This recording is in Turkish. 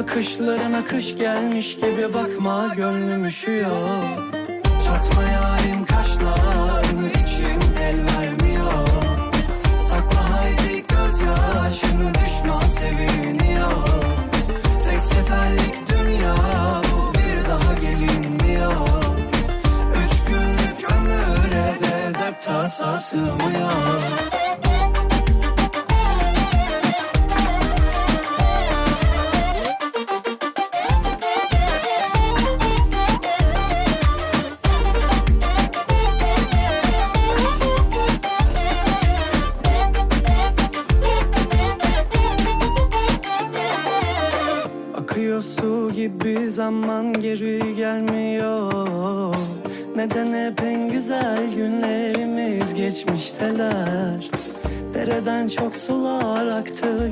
Bakışlarına kış gelmiş gibi bakma gönlüm üşüyor. Çatma yarim kaşlarını içim el vermiyor. Sakla haydi gözyaşını düşman seviniyor. Tek seferlik dünya bu bir daha gelinmiyor. Üç günlük ömüre de dert tasa sığmıyor Akıyor su gibi zaman geri gelmiyor. Neden hep en güzel günlerimiz geçmişteler? Dereden çok sular aktı